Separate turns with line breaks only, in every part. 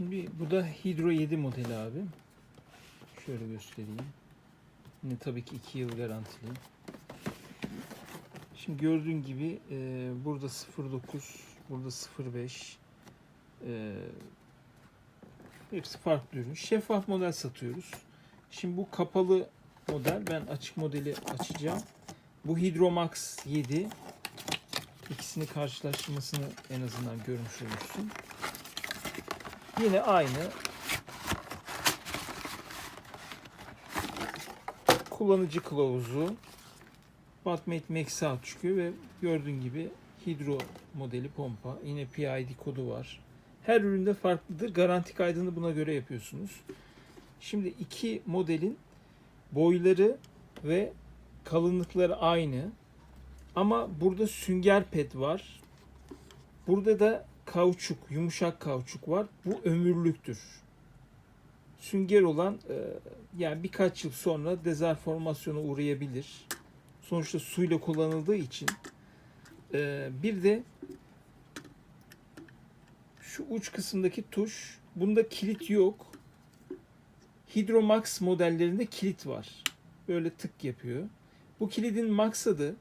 Şimdi bu da Hydro 7 modeli abi. Şöyle göstereyim. Yine tabii ki 2 yıl garantili. Şimdi gördüğün gibi e, burada 09, burada 05. E, hepsi farklı ürün. Şeffaf model satıyoruz. Şimdi bu kapalı model. Ben açık modeli açacağım. Bu Hydromax 7. İkisini karşılaştırmasını en azından görmüş olursun. Yine aynı kullanıcı kılavuzu Batmate Max out çıkıyor ve gördüğün gibi hidro modeli pompa. Yine PID kodu var. Her üründe farklıdır. Garanti kaydını buna göre yapıyorsunuz. Şimdi iki modelin boyları ve kalınlıkları aynı. Ama burada sünger pet var. Burada da kauçuk, yumuşak kauçuk var. Bu ömürlüktür. Sünger olan e, yani birkaç yıl sonra dezarformasyona uğrayabilir. Sonuçta suyla kullanıldığı için. E, bir de şu uç kısımdaki tuş. Bunda kilit yok. Hydromax modellerinde kilit var. Böyle tık yapıyor. Bu kilidin maksadı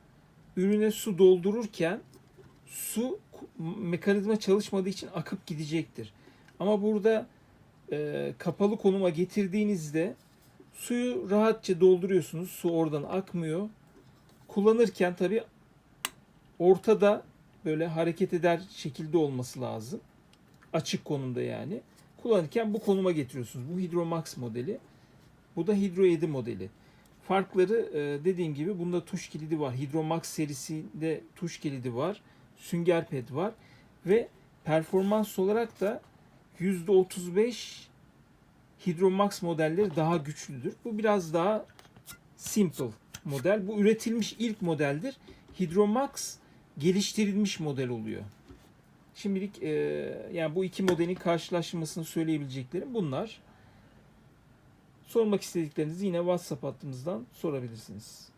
ürüne su doldururken su mekanizma çalışmadığı için akıp gidecektir. Ama burada e, kapalı konuma getirdiğinizde suyu rahatça dolduruyorsunuz. Su oradan akmıyor. Kullanırken tabi ortada böyle hareket eder şekilde olması lazım. Açık konumda yani. Kullanırken bu konuma getiriyorsunuz. Bu Hydromax modeli. Bu da Hydro 7 modeli. Farkları e, dediğim gibi bunda tuş kilidi var. Hydromax serisinde tuş kilidi var. Sünger ped var. Ve performans olarak da %35 Hydromax modelleri daha güçlüdür. Bu biraz daha simple model. Bu üretilmiş ilk modeldir. Hydromax geliştirilmiş model oluyor. Şimdilik e, yani bu iki modelin karşılaştırmasını söyleyebileceklerim bunlar. Sormak istediklerinizi yine WhatsApp hattımızdan sorabilirsiniz.